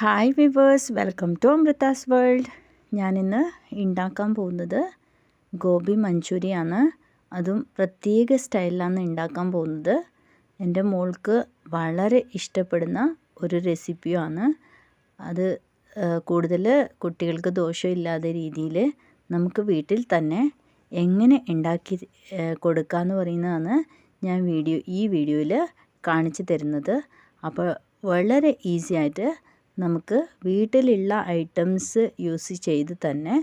Hi viewers welcome to Amrita's world ഞാനിന്ന് ഉണ്ടാക്കാൻ പോകുന്നത് ഗോബി മഞ്ചൂരിയാണ്. അതും പ്രത്യേക സ്റ്റൈലിലാണ് ഉണ്ടാക്കാൻ പോകുന്നത്. എന്റെ മോൾക്ക് വളരെ ഇഷ്ടപ്പെടുന്ന ഒരു റെസിപ്പിയുമാണ്. അത് കൂടുതൽ കുട്ടികൾക്ക് ദോഷമില്ലാതെ രീതിയിൽ നമുക്ക് വീട്ടിൽ തന്നെ എങ്ങനെ ഉണ്ടാക്കി കൊടുക്കാമെന്ന് പറയുന്നതാണ് ഞാൻ വീഡിയോ ഈ വീഡിയോയിൽ കാണിച്ചു തരുന്നത്. അപ്പോൾ വളരെ ഈസി ആയിട്ട് നമുക്ക് വീട്ടിലുള്ള ഐറ്റംസ് യൂസ് ചെയ്ത് തന്നെ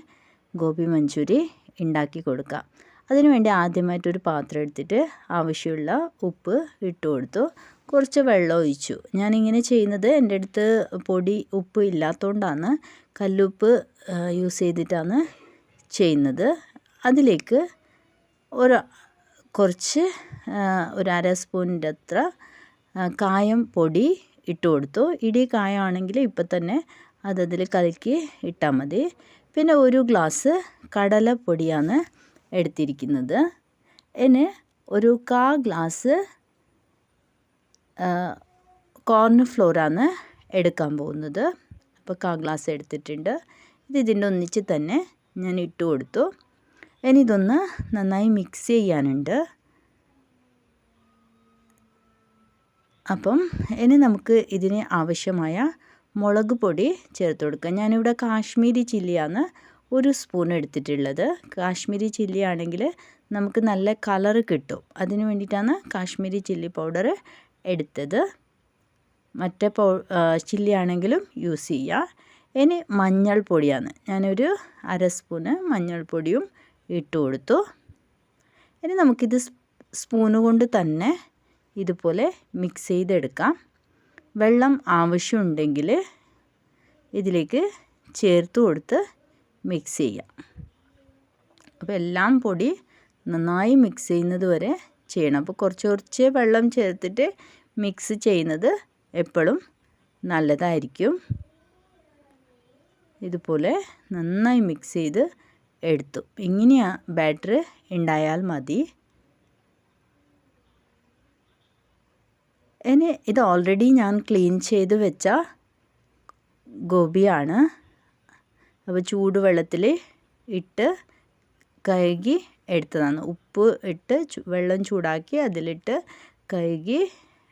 ഗോപി മഞ്ചൂരി ഉണ്ടാക്കി കൊടുക്കാം. അതിനുവേണ്ടി ആദ്യമായിട്ടൊരു പാത്രം എടുത്തിട്ട് ആവശ്യമുള്ള ഉപ്പ് ഇട്ട് കൊടുത്തു. കുറച്ച് വെള്ളം ഒഴിച്ചു. ഞാനിങ്ങനെ ചെയ്യുന്നത് എന്റെ അടുത്ത് പൊടി ഉപ്പ് ഇല്ലാത്തതുകൊണ്ടാണ് കല്ലുപ്പ് യൂസ് ചെയ്തിട്ടാണ് ചെയ്യുന്നത്. അതിലേക്ക് ഒരു കുറച്ച് ഒരു അര സ്പൂണിന്റെ അത്ര കായം പൊടി ഇട്ട് കൊടുത്തു ഇടി കായമാണെങ്കിൽ ഇപ്പം തന്നെ അതതിൽ കലക്കി ഇട്ടാൽ മതി. പിന്നെ ഒരു ഗ്ലാസ് കടലപ്പൊടിയാണ് എടുത്തിരിക്കുന്നത്. ഇനി ഒരു കാ ഗ്ലാസ് കോർൺ ഫ്ലോറാണ് എടുക്കാൻ പോകുന്നത്. അപ്പോൾ കാ ഗ്ലാസ് എടുത്തിട്ടുണ്ട്. ഇത് ഇതിന്റെ ഒന്നിച്ച് തന്നെ ഞാൻ ഇട്ട് കൊടുത്തു ഇനി ഇതൊന്ന് നന്നായി മിക്സ് ചെയ്യാനുണ്ട്. അപ്പം ഇനി നമുക്ക് ഇതിന് ആവശ്യമായ മുളക് പൊടി ചേർത്ത് കൊടുക്കാം. ഞാനിവിടെ കാശ്മീരി ചില്ലിയാണ് ഒരു സ്പൂൺ എടുത്തിട്ടുള്ളത്. കാശ്മീരി ചില്ലി ആണെങ്കിൽ നമുക്ക് നല്ല കളർ കിട്ടും. അതിന് വേണ്ടിയിട്ടാണ് കാശ്മീരി ചില്ലി പൗഡർ എടുത്തത്. മറ്റേ പൗ ചില്ലി ആണെങ്കിലും യൂസ് ചെയ്യുക ഇനി മഞ്ഞൾപ്പൊടിയാണ് ഞാനൊരു അര സ്പൂണ് മഞ്ഞൾപ്പൊടിയും ഇട്ട് കൊടുത്തു. ഇനി നമുക്കിത് സ്പൂണ് കൊണ്ട് തന്നെ ഇതുപോലെ മിക്സ് ചെയ്തെടുക്കാം. വെള്ളം ആവശ്യമുണ്ടെങ്കിൽ ഇതിലേക്ക് ചേർത്ത് കൊടുത്ത് മിക്സ് ചെയ്യാം. അപ്പോൾ എല്ലാം പൊടി നന്നായി മിക്സ് ചെയ്യുന്നത് വരെ ചെയ്യണം. അപ്പോൾ കുറച്ച് കുറച്ച് വെള്ളം ചേർത്തിട്ട് മിക്സ് ചെയ്യുന്നത് എപ്പോഴും നല്ലതായിരിക്കും. ഇതുപോലെ നന്നായി മിക്സ് ചെയ്ത് എടുത്തു. ഇങ്ങനെയാണ് ബാറ്റർ ഉണ്ടായാൽ മതി. ഇനി ഇത് ഓൾറെഡി ഞാൻ ക്ലീൻ ചെയ്ത് വെച്ച ഗോപിയാണ്. അപ്പോൾ ചൂടുവെള്ളത്തിൽ ഇട്ട് കഴുകി എടുത്തതാണ്. ഉപ്പ് ഇട്ട് വെള്ളം ചൂടാക്കി അതിലിട്ട് കഴുകി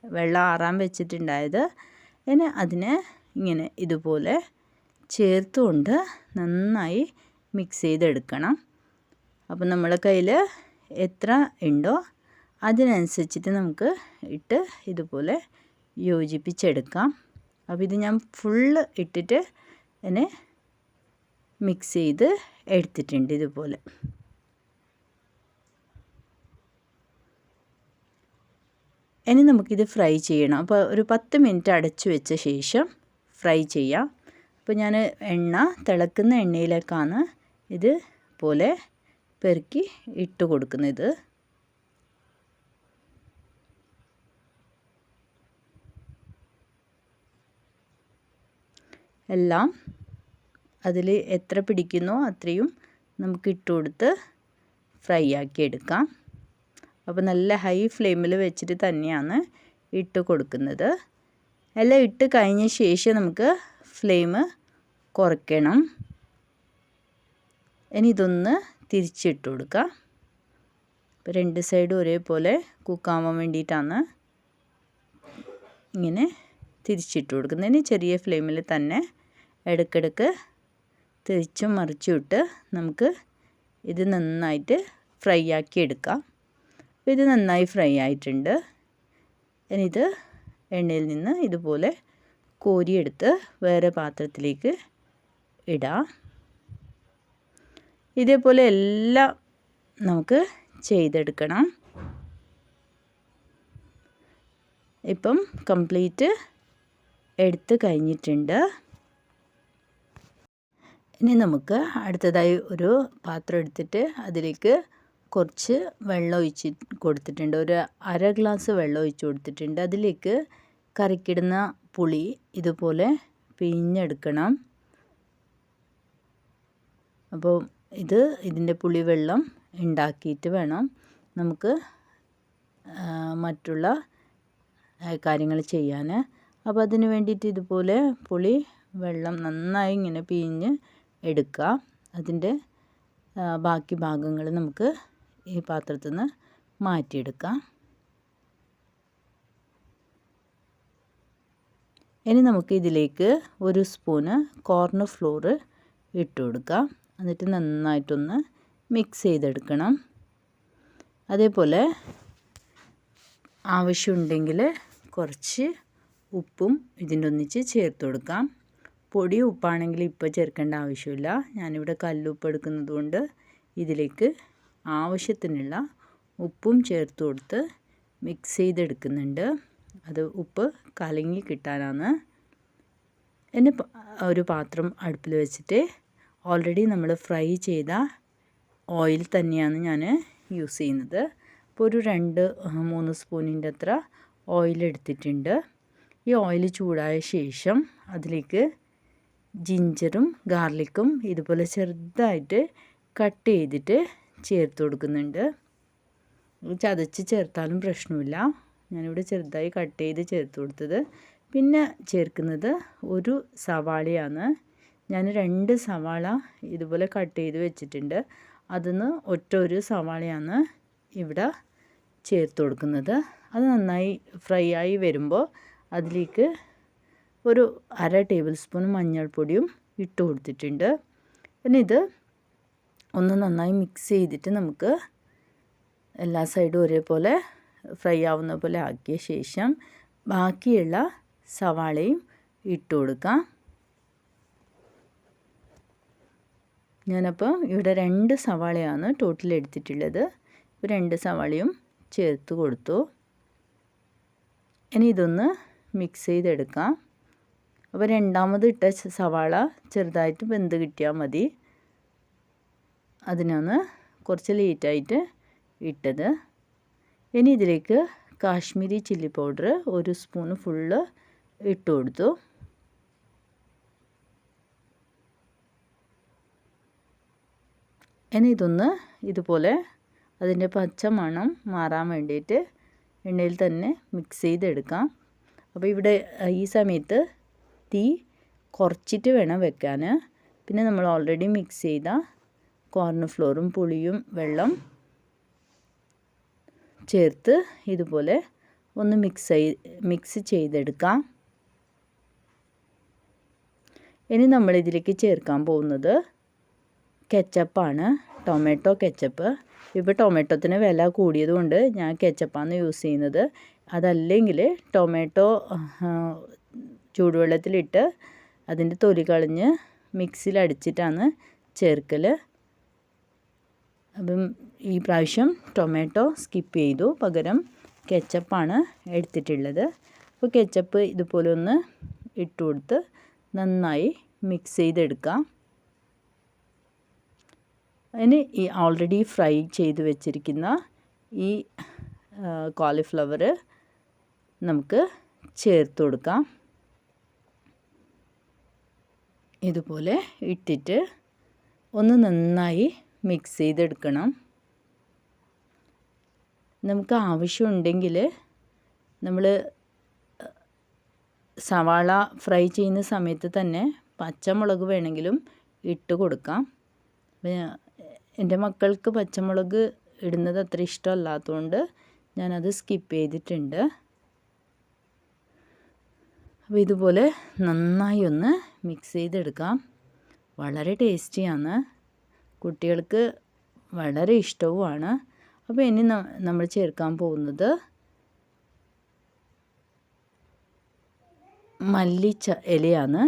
വെള്ളം ആറാൻ വെച്ചിട്ടുണ്ടായത്. ഇനി അതിനെ ഇങ്ങനെ ഇതുപോലെ ചേർത്തുകൊണ്ട് നന്നായി മിക്സ് ചെയ്തെടുക്കണം. അപ്പോൾ നമ്മളെ കയ്യിൽ എത്ര ഉണ്ടോ അതിനനുസരിച്ചിട്ട് നമുക്ക് ഇട്ട് ഇതുപോലെ യോജിപ്പിച്ചെടുക്കാം. അപ്പോൾ ഇത് ഞാൻ ഫുള്ള് ഇട്ടിട്ട് എന്നെ മിക്സ് ചെയ്ത് എടുത്തിട്ടുണ്ട് ഇതുപോലെ. ഇനി നമുക്കിത് ഫ്രൈ ചെയ്യണം. അപ്പോൾ ഒരു പത്ത് മിനിറ്റ് അടച്ചു വെച്ച ശേഷം ഫ്രൈ ചെയ്യാം. അപ്പോൾ ഞാൻ എണ്ണ തിളക്കുന്ന എണ്ണയിലേക്കാണ് ഇത് പോലെ പെറുക്കി ഇട്ട് കൊടുക്കുന്നത്. എല്ലാം അതിൽ എത്ര പിടിക്കുന്നോ അത്രയും നമുക്ക് ഇട്ട് കൊടുത്ത് ഫ്രൈ ആക്കി എടുക്കാം. അപ്പോൾ നല്ല ഹൈ ഫ്ലെയിമിൽ വെച്ചിട്ട് തന്നെയാണ് ഇട്ട് കൊടുക്കുന്നത്. എല്ലാം ഇട്ട് കഴിഞ്ഞ ശേഷം നമുക്ക് ഫ്ലെയിം കുറയ്ക്കണം. ഇനി ഇതൊന്ന് തിരിച്ചിട്ട് കൊടുക്കാം. അപ്പോൾ രണ്ട് സൈഡും ഒരേപോലെ കുക്കാവാൻ വേണ്ടിയിട്ടാണ് ഇങ്ങനെ തിരിച്ചിട്ട് കൊടുക്കുന്നത്. ഇനി ചെറിയ ഫ്ലെയിമിൽ തന്നെ ഇടയ്ക്കിടയ്ക്ക് തിരിച്ചും മറിച്ചും ഇട്ട് നമുക്ക് ഇത് നന്നായിട്ട് ഫ്രൈ ആക്കി എടുക്കാം. അപ്പോൾ ഇത് നന്നായി ഫ്രൈ ആയിട്ടുണ്ട്. ഇനി ഇത് എണ്ണയിൽ നിന്ന് ഇതുപോലെ കോരിയെടുത്ത് വേറെ പാത്രത്തിലേക്ക് ഇടാം. ഇതേപോലെ എല്ലാം നമുക്ക് ചെയ്തെടുക്കണം. ഇപ്പം കംപ്ലീറ്റ് എടുത്ത് കഴിഞ്ഞിട്ടുണ്ട്. ഇനി നമുക്ക് അടുത്തതായി ഒരു പാത്രം എടുത്തിട്ട് അതിലേക്ക് കുറച്ച് വെള്ളം ഒഴിച്ച് കൊടുത്തിട്ടുണ്ട്. ഒരു അര ഗ്ലാസ് വെള്ളം ഒഴിച്ച് കൊടുത്തിട്ടുണ്ട്. അതിലേക്ക് കറിക്കിടുന്ന പുളി ഇതുപോലെ പിഴിഞ്ഞെടുക്കണം. അപ്പോൾ ഇത് ഇതിന്റെ പുളി വെള്ളം ഉണ്ടാക്കിയിട്ട് വേണം നമുക്ക് മറ്റുള്ള കാര്യങ്ങൾ ചെയ്യാൻ. അപ്പോൾ അതിന് വേണ്ടിയിട്ട് ഇതുപോലെ പുളി വെള്ളം നന്നായി ഇങ്ങനെ പിഴിഞ്ഞ് എടുക്കുക. അതിന്റെ ബാക്കി ഭാഗങ്ങൾ നമുക്ക് ഈ പാത്രത്തിൽ നിന്ന് മാറ്റിയെടുക്കാം. ഇനി നമുക്ക് ഇതിലേക്ക് ഒരു സ്പൂണ് കോർൺ ഫ്ലോറ് ഇട്ട് കൊടുക്കാം. എന്നിട്ട് നന്നായിട്ടൊന്ന് മിക്സ് ചെയ്തെടുക്കണം. അതേപോലെ ആവശ്യമുണ്ടെങ്കിൽ കുറച്ച് ഉപ്പും ഇതിന്റെ ഒന്നിച്ച് ചേർത്ത് കൊടുക്കാം. പൊടി ഉപ്പാണെങ്കിൽ ഇപ്പോൾ ചേർക്കേണ്ട ആവശ്യമില്ല. ഞാനിവിടെ കല്ലുപ്പ് എടുക്കുന്നത് കൊണ്ട് ഇതിലേക്ക് ആവശ്യത്തിനുള്ള ഉപ്പും ചേർത്ത് കൊടുത്ത് മിക്സ് ചെയ്തെടുക്കുന്നുണ്ട്. അത് ഉപ്പ് കലങ്ങി കിട്ടാനാണ്. എന്നെ ഒരു പാത്രം അടുപ്പിൽ വെച്ചിട്ട് ഓൾറെഡി നമ്മൾ ഫ്രൈ ചെയ്ത ഓയിൽ തന്നെയാണ് ഞാൻ യൂസ് ചെയ്യുന്നത്. അപ്പോൾ ഒരു രണ്ട് മൂന്ന് സ്പൂണിന്റെ അത്ര ഓയിൽ എടുത്തിട്ടുണ്ട്. ഈ ഓയിൽ ചൂടായ ശേഷം അതിലേക്ക് ജിഞ്ചറും ഗാർലിക്കും ഇതുപോലെ ചെറുതായിട്ട് കട്ട് ചെയ്തിട്ട് ചേർത്ത് കൊടുക്കുന്നുണ്ട്. ചതച്ച് ചേർത്താലും പ്രശ്നമില്ല. ഞാനിവിടെ ചെറുതായി കട്ട് ചെയ്ത് ചേർത്ത് കൊടുത്തത്. പിന്നെ ചേർക്കുന്നത് ഒരു സവാളയാണ്. ഞാൻ രണ്ട് സവാള ഇതുപോലെ കട്ട് ചെയ്ത് വെച്ചിട്ടുണ്ട്. അതിന്ന് ഒറ്റ ഒരു സവാളയാണ് ഇവിടെ ചേർത്ത് കൊടുക്കുന്നത്. അത് നന്നായി ഫ്രൈ ആയി വരുമ്പോൾ അതിലേക്ക് ഒരു അര ടേബിൾ സ്പൂൺ മഞ്ഞൾപ്പൊടിയും ഇട്ട് കൊടുത്തിട്ടുണ്ട്. പിന്നെ ഇത് ഒന്ന് നന്നായി മിക്സ് ചെയ്തിട്ട് നമുക്ക് എല്ലാ സൈഡും ഒരേപോലെ ഫ്രൈ ആവുന്ന പോലെ ആക്കിയ ശേഷം ബാക്കിയുള്ള സവാളയും ഇട്ട് കൊടുക്കാം. ഞാനപ്പോൾ ഇവിടെ രണ്ട് സവാളയാണ് ടോട്ടൽ എടുത്തിട്ടുള്ളത്. ഇപ്പോൾ രണ്ട് സവാളയും ചേർത്ത് കൊടുത്തു. ഇനി ഇതൊന്ന് മിക്സ് ചെയ്തെടുക്കാം. അപ്പോൾ രണ്ടാമത് ഇട്ട സവാള ചെറുതായിട്ട് വെന്ത് കിട്ടിയാൽ മതി. അതിനാണ് കുറച്ച് ലേറ്റായിട്ട് ഇട്ടത്. ഇനി ഇതിലേക്ക് കാശ്മീരി ചില്ലി പൗഡർ ഒരു സ്പൂൺ ഫുള്ള് ഇട്ട് കൊടുത്തു. ഇനി ഇതൊന്ന് ഇതുപോലെ അതിന്റെ പച്ച മണം മാറാൻ വേണ്ടിയിട്ട് എണ്ണയിൽ തന്നെ മിക്സ് ചെയ്തെടുക്കാം. അപ്പോൾ ഇവിടെ ഈ സമയത്ത് തീ കുറച്ചിട്ട് വേണം വെക്കാൻ. പിന്നെ നമ്മൾ ഓൾറെഡി മിക്സ് ചെയ്ത കോർൺഫ്ലോറും പുളിയും വെള്ളം ചേർത്ത് ഇതുപോലെ ഒന്ന് മിക്സ് മിക്സ് ചെയ്തെടുക്കാം. ഇനി നമ്മളിതിലേക്ക് ചേർക്കാൻ പോകുന്നത് കെച്ചപ്പാണ് ടൊമാറ്റോ കെച്ചപ്പ് ഇപ്പോൾ ടൊമാറ്റോത്തിന് വില കൂടിയതുകൊണ്ട് ഞാൻ കെച്ചപ്പാണ് യൂസ് ചെയ്യുന്നത്. അതല്ലെങ്കിൽ ടൊമാറ്റോ ചൂടുവെള്ളത്തിലിട്ട് അതിന്റെ തൊലി കളഞ്ഞ് മിക്സിയിൽ അടിച്ചിട്ടാണ് ചേർക്കൽ അപ്പം ഈ പ്രാവശ്യം ടൊമാറ്റോ സ്കിപ്പ് ചെയ്തു. പകരം കെച്ചപ്പാണ് എടുത്തിട്ടുള്ളത്. അപ്പോൾ കെച്ചപ്പ് ഇതുപോലെ ഒന്ന് ഇട്ട് കൊടുത്ത് നന്നായി മിക്സ് ചെയ്തെടുക്കാം. അതിന് ഈ ഓൾറെഡി ഫ്രൈ ചെയ്ത് വെച്ചിരിക്കുന്ന ഈ കോളിഫ്ലവർ നമുക്ക് ചേർത്ത് കൊടുക്കാം. ഇതുപോലെ ഇട്ടിട്ട് ഒന്ന് നന്നായി മിക്സ് ചെയ്തെടുക്കണം. നമുക്ക് ആവശ്യമുണ്ടെങ്കിൽ നമ്മൾ സവാള ഫ്രൈ ചെയ്യുന്ന സമയത്ത് തന്നെ പച്ചമുളക് വേണമെങ്കിലും ഇട്ട് കൊടുക്കാം. എന്റെ മക്കൾക്ക് പച്ചമുളക് ഇടുന്നത് അത്ര ഇഷ്ടമല്ലാത്തതുകൊണ്ട് ഞാനത് സ്കിപ്പ് ചെയ്തിട്ടുണ്ട്. അപ്പോൾ ഇതുപോലെ നന്നായി ഒന്ന് മിക്സ് ചെയ്തെടുക്കാം. വളരെ ടേസ്റ്റിയാണ്. കുട്ടികൾക്ക് വളരെ ഇഷ്ടവുമാണ്. അപ്പോൾ ഇനി നമ്മൾ ചേർക്കാൻ പോകുന്നത് മല്ലിച്ച ഇലയാണ്.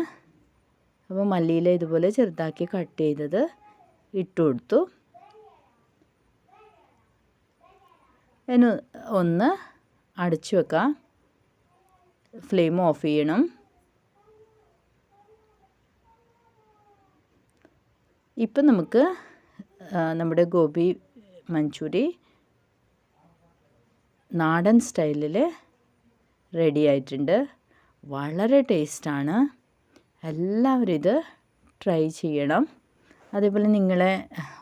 അപ്പോൾ മല്ലിയില ഇതുപോലെ ചെറുതാക്കി കട്ട് ചെയ്തത് ഇട്ട് കൊടുത്തു. ഒന്ന് അടച്ചു വെക്കാം. ഫ്ലെയിം ഓഫ് ചെയ്യണം. ഇപ്പം നമുക്ക് നമ്മുടെ ഗോപി മഞ്ചൂരി നാടൻ സ്റ്റൈലിൽ റെഡി ആയിട്ടുണ്ട്. വളരെ ടേസ്റ്റാണ്. എല്ലാവരും ഇത് ട്രൈ ചെയ്യണം. അതേപോലെ നിങ്ങളെ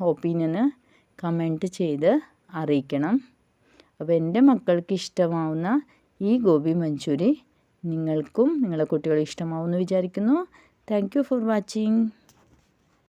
ഒപ്പീനിയന് കമന്റ് ചെയ്ത് അറിയിക്കണം. അപ്പോൾ എന്റെ മക്കൾക്ക് ഇഷ്ടമാവുന്ന ഈ ഗോപി മഞ്ചൂരി നിങ്ങൾക്കും നിങ്ങളെ കുട്ടികൾ ഇഷ്ടമാവുമെന്ന് വിചാരിക്കുന്നു. Thank for watching